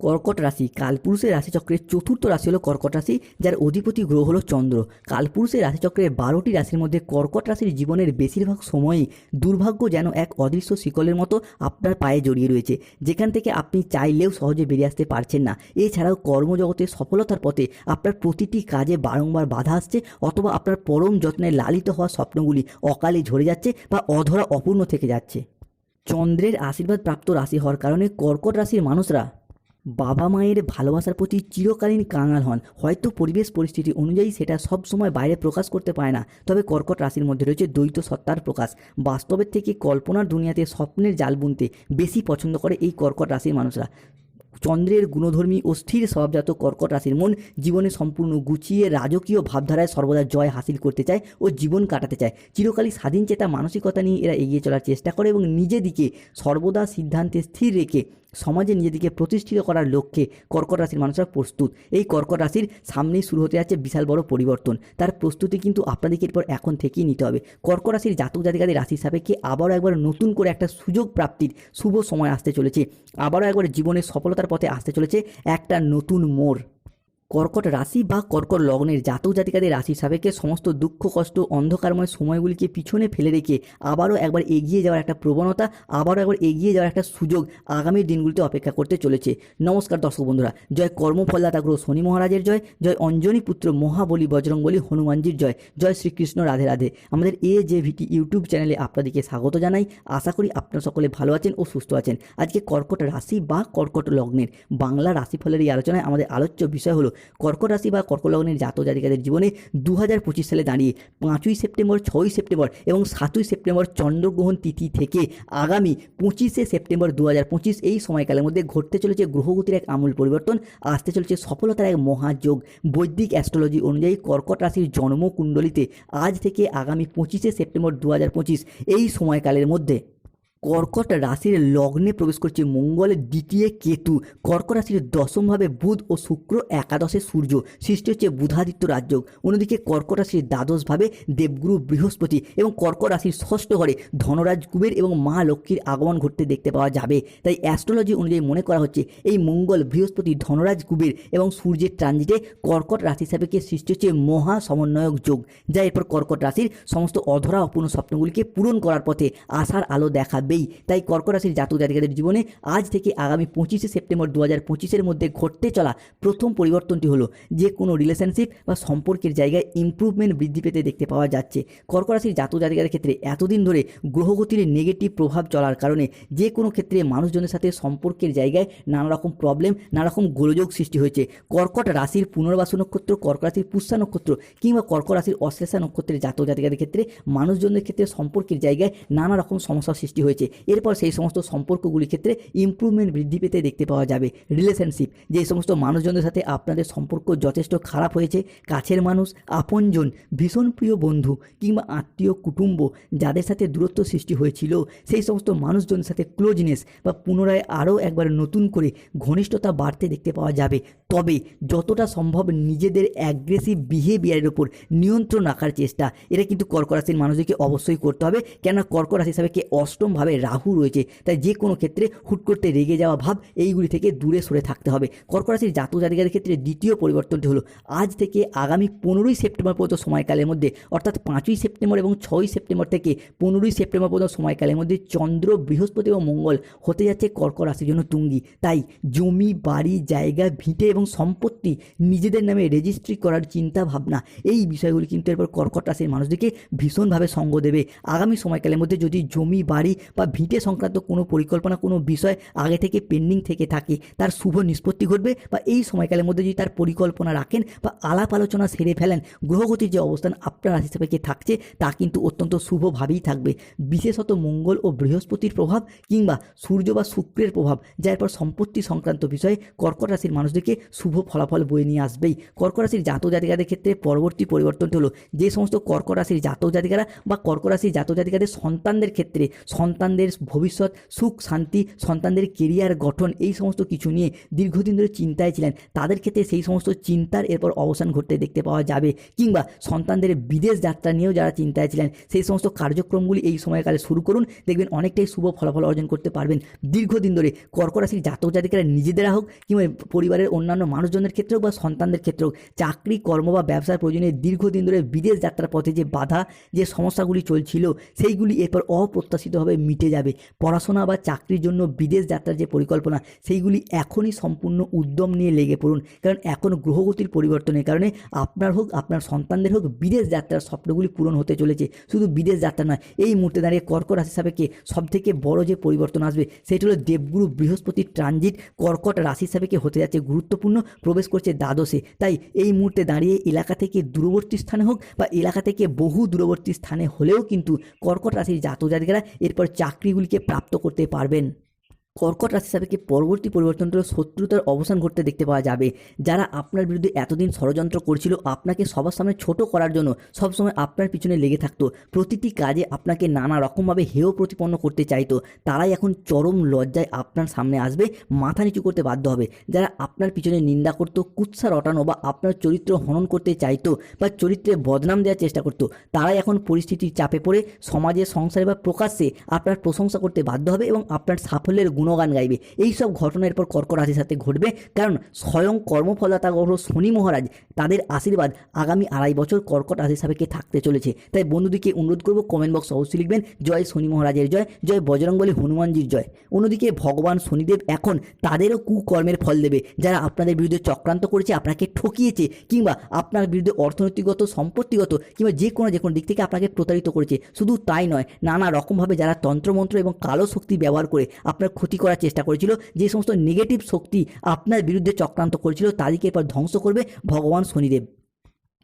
কর্কট রাশি, কালপুরুষের রাশিচক্রের চতুর্থ রাশি হলো কর্কট রাশি, যার অধিপতি গ্রহ হলো চন্দ্র। কালপুরুষের রাশিচক্রের বারোটি রাশির মধ্যে কর্কট রাশির জীবনের বেশিরভাগ সময়ই দুর্ভাগ্য যেন এক অদৃশ্য শিকলের মতো আপনার পায়ে জড়িয়ে রয়েছে, যেখান থেকে আপনি চাইলেও সহজে বেরিয়ে আসতে পারছেন না। এছাড়াও কর্মজগতে সফলতার পথে আপনার প্রতিটি কাজে বারংবার বাধা আসছে অথবা আপনার পরম যত্নে লালিত হওয়া স্বপ্নগুলি অকালে ঝরে যাচ্ছে বা অধরা অপূর্ণ থেকে যাচ্ছে। চন্দ্রের আশীর্বাদ প্রাপ্ত রাশি হওয়ার কারণে কর্কট রাশির মানুষরা বাবা মায়ের ভালোবাসার প্রতি চিরকালীন কাঙাল হন। হয়তো পরিবেশ পরিস্থিতি অনুযায়ী সেটা সব সময় বাইরে প্রকাশ করতে পারে না। তবে কর্কট রাশির মধ্যে রয়েছে দ্বৈত সত্তার প্রকাশ। বাস্তবের থেকে কল্পনার দুনিয়াতে স্বপ্নের জাল বুনতে বেশি পছন্দ করে এই কর্কট রাশির মানুষরা। চন্দ্রের গুণধর্মী ও স্থির স্বভাবজাত কর্কট রাশির মন জীবনে সম্পূর্ণ গুছিয়ে রাজকীয় ভাবধারায় সর্বদা জয় হাসিল করতে চায় ও জীবন কাটাতে চায়। চিরকালই স্বাধীন চেতা মানসিকতা নিয়ে এরা এগিয়ে চলার চেষ্টা করে এবং নিজেদিকে সর্বদা সিদ্ধান্তে স্থির রেখে সমাজে নিজেদেরকে প্রতিষ্ঠিত করার লক্ষ্যে কর্কট রাশির মানুষরা প্রস্তুত। এই কর্কট রাশির সামনেই শুরু হতে যাচ্ছে বিশাল বড় পরিবর্তন। তার প্রস্তুতি কিন্তু আপনাদেরকে এরপর এখন থেকেই নিতে হবে। কর্কট রাশির জাতক জাতিকাদের রাশির সাপেক্ষে আবারও একবার নতুন করে একটা সুযোগ প্রাপ্তির শুভ সময় আসতে চলেছে। আবারও একবার জীবনের সফলতার পথে আসতে চলেছে একটা নতুন মোড়। কর্কট রাশি বা কর্কট লগ্নের জাতক জাতিকাদের রাশির সাপেক্ষে সমস্ত দুঃখ, কষ্ট, অন্ধকারময় সময়গুলিকে পিছনে ফেলে রেখে আবারও একবার এগিয়ে যাওয়ার একটা প্রবণতা, আবারও একবার এগিয়ে যাওয়ার একটা সুযোগ আগামী দিনগুলিতে অপেক্ষা করতে চলেছে। নমস্কার দর্শক বন্ধুরা, জয় কর্মফলদাতা গ্রহ শনি মহারাজের জয় জয় অঞ্জনী পুত্র মহাবলী বজরংবলী হনুমানজির জয় জয় শ্রীকৃষ্ণ রাধে রাধে। আমাদের এ যে ভিটি ইউটিউব চ্যানেলে আপনাদেরকে স্বাগত জানাই। আশা করি আপনারা সকলে ভালো আছেন ও সুস্থ আছেন। আজকে কর্কট রাশি বা কর্কট লগ্নের বাংলা রাশিফলের এই আলোচনায় আমাদের আলোচ্য বিষয় হলো কর্কট রাশি বা কর্কট লগ্নের জাতক জাতিকাদের জীবনে দু হাজার পঁচিশ সালে দাঁড়িয়ে পাঁচই সেপ্টেম্বর, ছয়ই সেপ্টেম্বর এবং সাতই সেপ্টেম্বর চন্দ্রগ্রহণ তিথি থেকে আগামী পঁচিশে সেপ্টেম্বর দু হাজার পঁচিশ এই সময়কালের মধ্যে ঘটতে চলেছে গ্রহগতির এক আমূল পরিবর্তন। আসতে চলেছে সফলতার এক মহাযোগ। বৈদিক অ্যাস্ট্রোলজি অনুযায়ী কর্কট রাশির জন্মকুণ্ডলিতে আজ থেকে আগামী পঁচিশে সেপ্টেম্বর দু হাজার পঁচিশ এই সময়কালের মধ্যে কর্কট রাশির লগ্নে প্রবেশ করছে মঙ্গলের দ্বিতীয় কেতু। কর্কট রাশির দশমভাবে বুধ ও শুক্র একাদশে সূর্য। সৃষ্টি হচ্ছে বুধাদিত্য রাজযোগ অন্যদিকে কর্কট রাশির দ্বাদশভাবে দেবগুরু বৃহস্পতি এবং কর্কট রাশির ষষ্ঠ ঘরে ধনরাজ কুবের এবং মা লক্ষ্মীর আগমন ঘটতে দেখতে পাওয়া যাবে। তাই অ্যাস্ট্রোলজি অনুযায়ী মনে করা হচ্ছে এই মঙ্গল বৃহস্পতি ধনরাজ কুবের এবং সূর্যের ট্রানজিটে কর্কট রাশি সাপেক্ষে সৃষ্টি হচ্ছে মহা সমন্বয়ক যোগ, যা এরপর কর্কট রাশির সমস্ত অধরা অপূর্ণ স্বপ্নগুলিকে পূরণ করার পথে আশার আলো দেখাবেই তাই কর্কট রাশির জাতক জাতিকাদের জীবনে আজ থেকে আগামী পঁচিশে সেপ্টেম্বর দু হাজার পঁচিশের মধ্যে ঘটতে চলা প্রথম পরিবর্তনটি হলো যে কোনো রিলেশনশিপ বা সম্পর্কের জায়গায় ইমপ্রুভমেন্ট বৃদ্ধি পেতে দেখতে পাওয়া যাচ্ছে। কর্কট রাশির জাতক জাতিকাদের ক্ষেত্রে এতদিন ধরে গ্রহগতির নেগেটিভ প্রভাব চলার কারণে যে কোনো ক্ষেত্রে মানুষজনের সাথে সম্পর্কের জায়গায় নানা রকম প্রবলেম নানা রকম গোলযোগ সৃষ্টি হয়েছে। কর্কট রাশির পুনর্বাসু নক্ষত্র, কর্কট রাশির পুষ্যা নক্ষত্র কিংবা কর্কট রাশির অশ্লেষা নক্ষত্রের জাতক জাতিকাদের ক্ষেত্রে মানুষজনের ক্ষেত্রে সম্পর্কের জায়গায় নানা রকম সমস্যার সৃষ্টি হয়েছে। এরপর সেই সমস্ত সম্পর্কগুলির ক্ষেত্রে ইমপ্রুভমেন্ট বৃদ্ধি পেতে দেখতে পাওয়া যাবে। রিলেশনশিপ যে সমস্ত মানুষজনের সাথে আপনাদের সম্পর্ক যথেষ্ট খারাপ হয়েছে, কাছের মানুষ, আপনজন, ভীষণ প্রিয় বন্ধু কিংবা আত্মীয়, কুটুম্ব যাদের সাথে দূরত্ব সৃষ্টি হয়েছিল, সেই সমস্ত মানুষজনের সাথে ক্লোজনেস বা পুনরায় আরও একবার নতুন করে ঘনিষ্ঠতা বাড়তে দেখতে পাওয়া যাবে। তবে যতটা সম্ভব নিজেদের অ্যাগ্রেসিভ বিহেভিয়ারের ওপর নিয়ন্ত্রণ রাখার চেষ্টা, এটা কিন্তু কর্ক রাশির মানুষদেরকে অবশ্যই করতে হবে। কেননা কর্ক রাশি হিসাবে কে অষ্টমভাবে রাহু রয়েছে। তাই যে কোনো ক্ষেত্রে হুট করতে রেগে যাওয়া ভাব এইগুলি থেকে দূরে সরে থাকতে হবে। কর্ক রাশির জাতক জাতিকাদের ক্ষেত্রে দ্বিতীয় পরিবর্তনটি হলো, আজ থেকে আগামী পনেরোই সেপ্টেম্বর পর্যন্ত সময়কালের মধ্যে, অর্থাৎ পাঁচই সেপ্টেম্বর এবং ছয়ই সেপ্টেম্বর থেকে পনেরোই সেপ্টেম্বর পর্যন্ত সময়কালের মধ্যে চন্দ্র, বৃহস্পতি এবং মঙ্গল হতে যাচ্ছে কর্ক রাশির জন্য তুঙ্গি। তাই জমি, বাড়ি, জায়গা, ভিটে এবং সম্পত্তি নিজেদের নামে রেজিস্ট্রি করার চিন্তা ভাবনা, এই বিষয়গুলি কিন্তু এরপর কর্কট রাশির মানুষদেরকে ভীষণভাবে সঙ্গ দেবে। আগামী সময়কালের মধ্যে যদি জমি, বাড়ি বা ভিটে সংক্রান্ত কোনো পরিকল্পনা, কোনো বিষয় আগে থেকে পেন্ডিং থেকে থাকে, তার শুভ নিষ্পত্তি ঘটবে বা এই সময়কালের মধ্যে যদি তার পরিকল্পনা রাখেন বা আলাপ আলোচনা সেরে ফেলেন, গ্রহগতির যে অবস্থান আপনার রাশি সাপেক্ষে থাকছে, তা কিন্তু অত্যন্ত শুভভাবেই থাকবে। বিশেষত মঙ্গল ও বৃহস্পতির প্রভাব কিংবা সূর্য বা শুক্রের প্রভাব যা এরপর সম্পত্তি সংক্রান্ত বিষয়ে কর্কট রাশির মানুষদেরকে শুভ ফলাফল বয়ে নিয়ে আসবেই। কর্কট রাশির জাতক জাতিকাদের ক্ষেত্রে পরবর্তী পরিবর্তনটি হলো, যে সমস্ত কর্কট রাশির জাতক জাতিকারা বা কর্কট রাশির জাতক জাতিকাদের সন্তানদের ক্ষেত্রে সন্তান সন্তানদের ভবিষ্যৎ, সুখ, শান্তি, সন্তানদের কেরিয়ার গঠন এই সমস্ত কিছু নিয়ে দীর্ঘদিন ধরে চিন্তায় ছিলেন। তাদের ক্ষেত্রে সেই সমস্ত চিন্তার এরপর অবসান ঘটতে দেখতে পাওয়া যাবে। কিংবা সন্তানদের বিদেশ যাত্রা নিয়েও যারা চিন্তায় ছিলেন, সেই সমস্ত কার্যক্রমগুলি এই সময়কালে শুরু করুন। দেখবেন অনেকটাই শুভ ফলাফল অর্জন করতে পারবেন। দীর্ঘদিন ধরে কর্কট রাশির জাতক জাতিকারা নিজেদেরা হোক, কিংবা পরিবারের অন্যান্য মানুষজনের ক্ষেত্রে হোক বা সন্তানদের ক্ষেত্রে হোক চাকরি, কর্ম বা ব্যবসার প্রয়োজনে দীর্ঘদিন ধরে বিদেশ যাত্রার পথে যে বাধা, যে সমস্যাগুলি চলছিল, সেইগুলি এরপর অপ্রত্যাশিতভাবে মিটে যাবে। পড়াশোনা বা চাকরির জন্য বিদেশ যাত্রার যে পরিকল্পনা, সেইগুলি এখনই সম্পূর্ণ উদ্যম নিয়ে লেগে পড়ুন। কারণ এখন গ্রহগতির পরিবর্তনের কারণে আপনার হোক, আপনার সন্তানদের হোক, বিদেশ যাত্রার স্বপ্নগুলি পূরণ হতে চলেছে। শুধু বিদেশ যাত্রা নয়, এই মুহূর্তে দাঁড়িয়ে কর্কট রাশি সাপেক্ষে সবথেকে বড় যে পরিবর্তন আসবে, সেটি হলো দেবগুরু বৃহস্পতি ট্রানজিট কর্কট রাশি সাপেক্ষে হতে যাচ্ছে। গুরুত্বপূর্ণ প্রবেশ করছে দ্বাদশে। তাই এই মুহূর্তে দাঁড়িয়ে এলাকা থেকে দূরবর্তী স্থানে হোক বা এলাকা থেকে বহু দূরবর্তী স্থানে হলেও কিন্তু কর্কট রাশির জাতক জাতিকারা এরপর চাকরিগুলিকে প্রাপ্ত করতে পারবেন। কর্কট রাশি সাপেক্ষে পরবর্তী পরিবর্তনটা শত্রুতার অবসান ঘটতে দেখতে পাওয়া যাবে? যারা আপনার বিরুদ্ধে এতদিন ষড়যন্ত্র করছিল, আপনাকে সবার সামনে ছোট করার জন্য সবসময় আপনার পিছনে লেগে থাকতো। প্রতিটি কাজে আপনাকে নানা রকমভাবে হেয় প্রতিপন্ন করতে চাইতো। তারাই এখন চরম লজ্জায় আপনার সামনে আসবে, মাথা নিচু করতে বাধ্য হবে। যারা আপনার পিছনে নিন্দা করতো, কুৎসা রটানো বা আপনার চরিত্র হনন করতে চাইতো বা চরিত্রে বদনাম দেওয়ার চেষ্টা করতো, তারাই এখন পরিস্থিতির চাপে পড়ে, সমাজে, সংসারে বা প্রকাশ্যে আপনার প্রশংসা করতে বাধ্য হবে এবং আপনার সাফল্যের গুণগান গাইবে। এই সব এরপর কর্ক রাশির সাথে ঘটবে। কারণ স্বয়ং কর্মফলতা গ্রহ শনি মহারাজ, তাদের আশীর্বাদ আগামী আড়াই বছর কর্কট রাশির সাপেক্ষে থাকতে চলেছে। তাই বন্ধুদিকে অনুরোধ করব কমেন্ট বক্স অবশ্যই লিখবেন, জয় শনি মহারাজের জয় জয় বজরংবলী হনুমানজির জয়। অন্যদিকে ভগবান শনিদেব এখন তাদেরও কুকর্মের ফল দেবে। যারা আপনাদের বিরুদ্ধে চক্রান্ত করেছে, আপনাকে ঠকিয়েছে, কিংবা আপনার বিরুদ্ধে অর্থনৈতিকগত সম্পত্তিগত, কিংবা যে কোনো যে কোনো দিক থেকে আপনাকে প্রতারিত করেছে। শুধু তাই নয়, নানা রকমভাবে যারা তন্ত্রমন্ত্র এবং কালো শক্তি ব্যবহার করে আপনার ক্ষতি করার চেষ্টা করেছিল, যে সমস্ত নেগেটিভ শক্তি আপনার বিরুদ্ধে চক্রান্ত করেছিল, তাদেরকে এরপর ধ্বংস করবে ভগবান শনিদেব।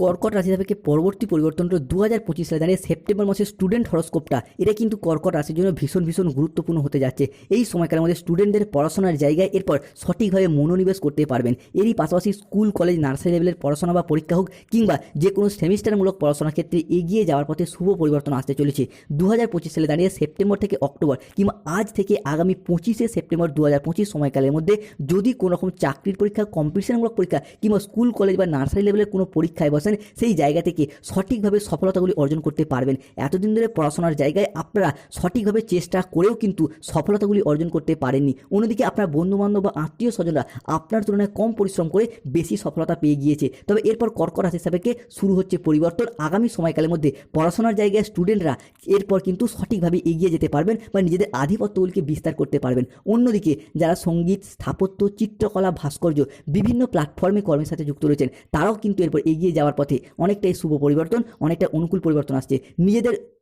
কর্কট রাশি সাপেক্ষে পরবর্তী পরিবর্তনটা দু হাজার পঁচিশ সালে দাঁড়িয়ে সেপ্টেম্বর মাসের স্টুডেন্ট হরস্কোপটা এটা কিন্তু কর্কট রাশির জন্য ভীষণ ভীষণ গুরুত্বপূর্ণ হতে যাচ্ছে। এই সময়কালের মধ্যে স্টুডেন্টদের পড়াশোনার জায়গায় এরপর সঠিকভাবে মনোনিবেশ করতে পারবেন। এরই পাশাপাশি স্কুল কলেজ নার্সারি লেভেলের পড়াশোনা বা পরীক্ষা হোক, কিংবা যে কোনো সেমিস্টারমূলক পড়াশোনার ক্ষেত্রে এগিয়ে যাওয়ার পথে শুভ পরিবর্তন আসতে চলেছে। দু হাজার পঁচিশ সালে দাঁড়িয়ে সেপ্টেম্বর থেকে অক্টোবর, কিংবা আজ থেকে আগামী পঁচিশে সেপ্টেম্বর দু হাজার পঁচিশ সময়কালের মধ্যে যদি কোনো রকম চাকরির পরীক্ষা কম্পিটিশনমূলক পরীক্ষা, কিংবা স্কুল কলেজ বা নার্সারি লেভেলের কোনো পরীক্ষায় বসেন সেই জায়গা থেকে সঠিকভাবে সফলতাগুলি অর্জন করতে পারবেন। এতদিন ধরে পড়াশোনার জায়গায় আপনারা সঠিকভাবে চেষ্টা করেও কিন্তু সফলতাগুলি অর্জন করতে পারেননি। অন্যদিকে আপনার বন্ধুবান্ধব বা আত্মীয় স্বজনরা আপনার তুলনায় কম পরিশ্রম করে বেশি সফলতা পেয়ে গিয়েছে। তবে এরপর কর্কট রাশি সাপেক্ষে শুরু হচ্ছে পরিবর্তন। আগামী সময়কালের মধ্যে পড়াশোনার জায়গায় স্টুডেন্টরা এরপর কিন্তু সঠিকভাবে এগিয়ে যেতে পারবেন বা নিজেদের আধিপত্যগুলিকে বিস্তার করতে পারবেন। অন্যদিকে যারা সংগীত, স্থাপত্য, চিত্রকলা, ভাস্কর্য, বিভিন্ন প্ল্যাটফর্মে কর্মের সাথে যুক্ত রয়েছেন, তারাও কিন্তু এরপর এগিয়ে যাওয়ার পথে অনেকটাই শুভ পরিবর্তন অনেকটা অনুকূল পরিবর্তন আসছে। নিজেদের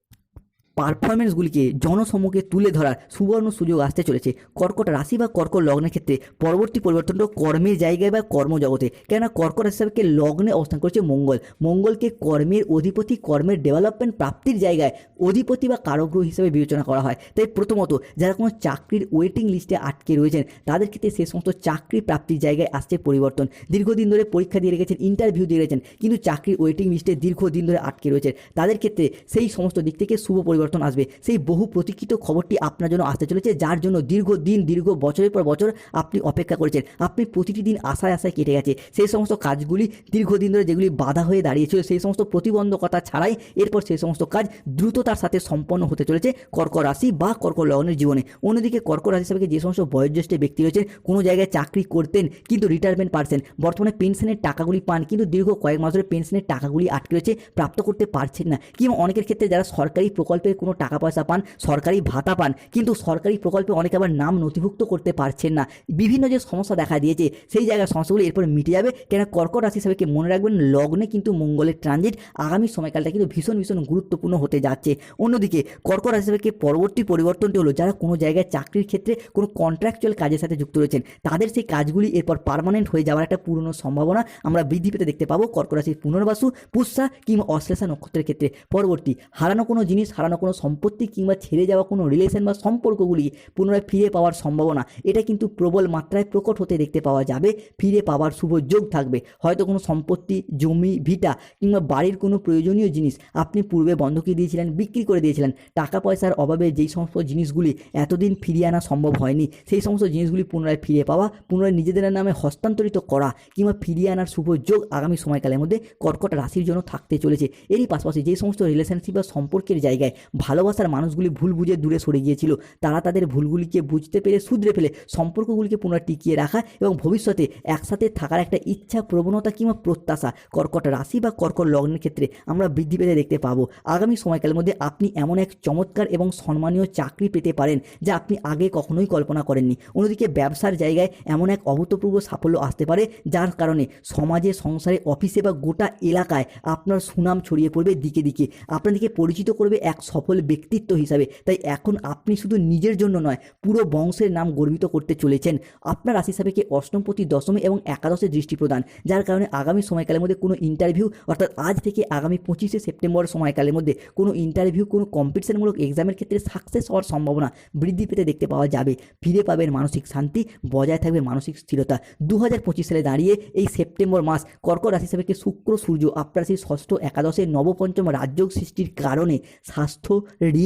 পারফরমেন্সগুলিকে জনসম্মুখে তুলে ধরার সুবর্ণ সুযোগ আসতে চলেছে। কর্কট রাশি বা কর্কট লগ্নের ক্ষেত্রে পরবর্তী পরিবর্তনটা কর্মের জায়গায় বা কর্মজগতে। কেননা কর্কট সাপেক্ষে লগ্নে অবস্থান করছে মঙ্গল। মঙ্গলকে কর্মের অধিপতি, কর্মের ডেভেলপমেন্ট প্রাপ্তির জায়গায় অধিপতি বা কারগ্রহ হিসেবে বিবেচনা করা হয়। তাই প্রথমত যারা কোনো চাকরির ওয়েটিং লিস্টে আটকে রয়েছেন, তাদের ক্ষেত্রে সে সমস্ত চাকরি প্রাপ্তির জায়গায় আসছে পরিবর্তন। দীর্ঘদিন ধরে পরীক্ষা দিয়ে রেখেছেন ইন্টারভিউ দিয়ে রেখেছেন, কিন্তু চাকরির ওয়েটিং লিস্টে দীর্ঘদিন ধরে আটকে রয়েছে তাদের ক্ষেত্রে সেই সমস্ত দিক থেকে শুভ পরিবর্তন আসবে। সেই বহু প্রতীক্ষিত খবরটি আপনার জন্য আসতে চলেছে, যার জন্য দীর্ঘ দিন, দীর্ঘ বছরের পর বছর আপনি অপেক্ষা করেছেন। আপনি প্রতিটি দিন আশায় আশায় কেটে গেছে। সেই সমস্ত কাজগুলি দীর্ঘদিন ধরে যেগুলি বাধা হয়ে দাঁড়িয়েছিল, সেই সমস্ত প্রতিবন্ধকতা ছাড়াই এরপর সেই সমস্ত কাজ দ্রুততার সাথে সম্পন্ন হতে চলেছে কর্ক রাশি বা কর্ক লগ্নের জীবনে। অন্যদিকে কর্ক রাশি হিসাবে যে সমস্ত বয়োজ্যেষ্ঠ ব্যক্তি রয়েছেন, কোনো জায়গায় চাকরি করতেন কিন্তু রিটায়ারমেন্ট পারছেন। বর্তমানে পেনশনের টাকাগুলি পান কিন্তু দীর্ঘ কয়েক মাস ধরে পেনশনের টাকাগুলি আটকে রয়েছে, প্রাপ্ত করতে পারছেন না। কিংবা অনেকের ক্ষেত্রে যারা সরকারি প্রকল্পের কোনো টাকা পয়সা পান, সরকারি ভাতা পান, কিন্তু সরকারি প্রকল্পে অনেকে আবার নাম নথিভুক্ত করতে পারছেন না। বিভিন্ন যে সমস্যা দেখা দিয়েছে, সেই জায়গায় সমস্যাগুলি এরপর মিটে যাবে। কেন কর্কট রাশি হিসাবে মনে রাখবেন? লগ্নে কিন্তু মঙ্গলের ট্রানজিট আগামী সময়কালটা কিন্তু ভীষণ ভীষণ গুরুত্বপূর্ণ হতে যাচ্ছে। অন্যদিকে, কর্কট রাশি হিসাবে পরবর্তী পরিবর্তনটি হলো, যারা কোনো জায়গায় চাকরির ক্ষেত্রে কোনো কন্ট্রাকচুয়াল কাজের সাথে যুক্ত রয়েছেন, তাদের সেই কাজগুলি এরপর পার্মানেন্ট হয়ে যাওয়ার একটা পুরনো সম্ভাবনা আমরা বৃদ্ধি পেতে দেখতে পাবো। কর্কট রাশির পুনর্বাসু, পুষ্যা কিংবা অশ্লেষা নক্ষত্রের ক্ষেত্রে। পরবর্তী, হারানো কোনো জিনিস, হারানো কোনো কোনো সম্পত্তি কিংবা ছেড়ে যাওয়া কোনো রিলেশন বা সম্পর্কগুলি পুনরায় ফিরে পাওয়ার সম্ভাবনা, এটা কিন্তু প্রবল মাত্রায় প্রকট হতে দেখতে পাওয়া যাবে। ফিরে পাওয়ার শুভ যোগ থাকবে। হয়তো কোনো সম্পত্তি, জমি, ভিটা কিংবা বাড়ির কোনো প্রয়োজনীয় জিনিস আপনি পূর্বে বন্ধকি দিয়েছিলেন, বিক্রি করে দিয়েছিলেন। টাকা পয়সার অভাবে যেই সমস্ত জিনিসগুলি এতদিন ফিরিয়ে আনা সম্ভব হয়নি, সেই সমস্ত জিনিসগুলি পুনরায় ফিরে পাওয়া, পুনরায় নিজেদের নামে হস্তান্তরিত করা কিংবা ফিরিয়ে আনার শুভ যোগ আগামী সময়কালের মধ্যে কর্কট রাশির জন্য থাকতে চলেছে। এরই পাশাপাশি যে সমস্ত রিলেশনশিপ বা সম্পর্কের জায়গায় ভালোবাসার মানুষগুলি ভুল বুঝে দূরে সরে গিয়েছিল। তারা তাদের ভুলগুলিকে বুঝতে পেরে শুধরে ফেলে সম্পর্কগুলিকে পুনরায় টিকিয়ে রাখা এবং ভবিষ্যতে একসাথে থাকার একটা ইচ্ছা, প্রবণতা কিংবা প্রত্যাশা, কর্কট রাশি বা কর্কট লগ্নের ক্ষেত্রে আমরা বৃদ্ধি পেতে দেখতে পাবো। আগামী সময়কালের মধ্যে আপনি এমন এক চমৎকার এবং সম্মানীয় চাকরি পেতে পারেন যা আপনি আগে কখনোই কল্পনা করেননি। অন্যদিকে ব্যবসার জায়গায় এমন এক অভূতপূর্ব সাফল্য আসতে পারে যার কারণে সমাজে, সংসারে, অফিসে বা গোটা এলাকায় আপনার সুনাম ছড়িয়ে পড়বে দিকে দিকে। আপনাদেরকে পরিচিত করবে এক সফল ব্যক্তিত্ব হিসাবে। তাই এখন আপনি শুধু নিজের জন্য নয়, পুরো বংশের নাম গর্বিত করতে চলেছেন। আপনার রাশি সাপেক্ষে অষ্টমপতি, দশমী এবং একাদশে দৃষ্টি প্রদান, যার কারণে আগামী সময়কালের মধ্যে কোনো ইন্টারভিউ অর্থাৎ আজ থেকে আগামী পঁচিশে সেপ্টেম্বর সময়কালের মধ্যে কোনো ইন্টারভিউ কোনো কম্পিটিশনমূলক এক্সামের ক্ষেত্রে সাকসেস হওয়ার সম্ভাবনা বৃদ্ধি পেতে দেখতে পাওয়া যাবে। ফিরে পাবেন মানসিক শান্তি, বজায় থাকবে মানসিক স্থিরতা। দু হাজার পঁচিশ সালে দাঁড়িয়ে এই সেপ্টেম্বর মাস কর্কট রাশি সাপেক্ষে শুক্র, সূর্য আপনার সেই ষষ্ঠ, একাদশে নবপঞ্চম রাজযোগ সৃষ্টির কারণে স্বাস্থ্য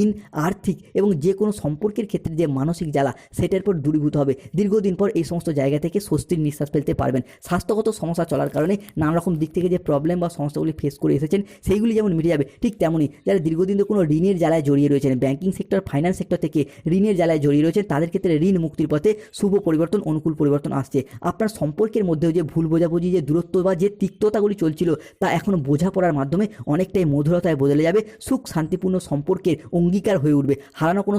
ঋণ, আর্থিক এবং যে কোনো সম্পর্কের ক্ষেত্রে যে মানসিক জ্বালা, সেটার পর দূরীভূত হবে। দীর্ঘদিন পর এই সমস্ত জায়গা থেকে স্বস্তির নিঃশ্বাস ফেলতে পারবেন। স্বাস্থ্যগত সমস্যা চলার কারণে নানা রকম দিক থেকে যে প্রবলেম বা সমস্যাগুলি ফেস করে এসেছেন, সেইগুলি যেমন মিটে যাবে, ঠিক তেমনই যারা দীর্ঘদিন ধরে কোনো ঋণের জ্বালায় জড়িয়ে রয়েছেন ব্যাঙ্কিং সেক্টর ফাইন্যান্স সেক্টর থেকে ঋণের জ্বালায় জড়িয়ে রয়েছেন, তাদের ক্ষেত্রে ঋণ মুক্তির পথে শুভ পরিবর্তন, অনুকূল পরিবর্তন আসছে। আপনার সম্পর্কের মধ্যেও যে ভুল বোঝাবুঝি, যে দূরত্ব বা যে তিক্ততাগুলি চলছিল, তা এখন বোঝাপড়ার মাধ্যমে অনেকটাই মধুরতায় বদলে যাবে। সুখ, শান্তিপূর্ণ সম্পর্কের অঙ্গীকার হয়ে উঠবে। হারানো কোনো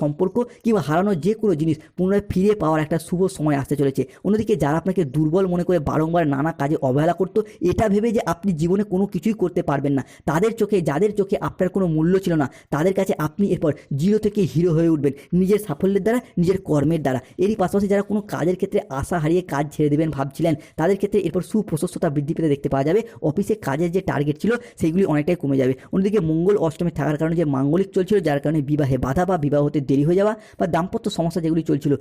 সম্পর্ক কিংবা হারানো যে কোনো জিনিস পুনরায় ফিরে পাওয়ার একটা শুভ সময় আসতে চলেছে। অন্যদিকে যারা আপনাকে দুর্বল মনে করে বারংবার নানা কাজে অবহেলা করতো, এটা ভেবে যে আপনি জীবনে কোনো কিছুই করতে পারবেন না। তাদের চোখে, যাদের চোখে আপনার কোনো মূল্য ছিল না, তাদের কাছে আপনি এরপর জিরো থেকে হিরো হয়ে উঠবেন। নিজের সাফল্যের দ্বারা, নিজের কর্মের দ্বারা। এরই পাশাপাশি যারা কোনো কাজের ক্ষেত্রে আশা হারিয়ে কাজ ছেড়ে দেবেন ভাবছিলেন, তাদের ক্ষেত্রে এরপর সুপ্রশস্ততা বৃদ্ধি পেতে দেখতে পাওয়া যাবে। অফিসে কাজের যে টার্গেট ছিল, সেইগুলি অনেকটাই কমে যাবে। অন্যদিকে মঙ্গল অষ্টমে থাকার কারণে যে মাঙ্গলিক চলছিল, যার কারণে বিবাহে বাধা বা বিবাহ হতে দেরি হয়ে যাওয়া বা দাম্পত্য সমস্যা যেগুলি চলছিল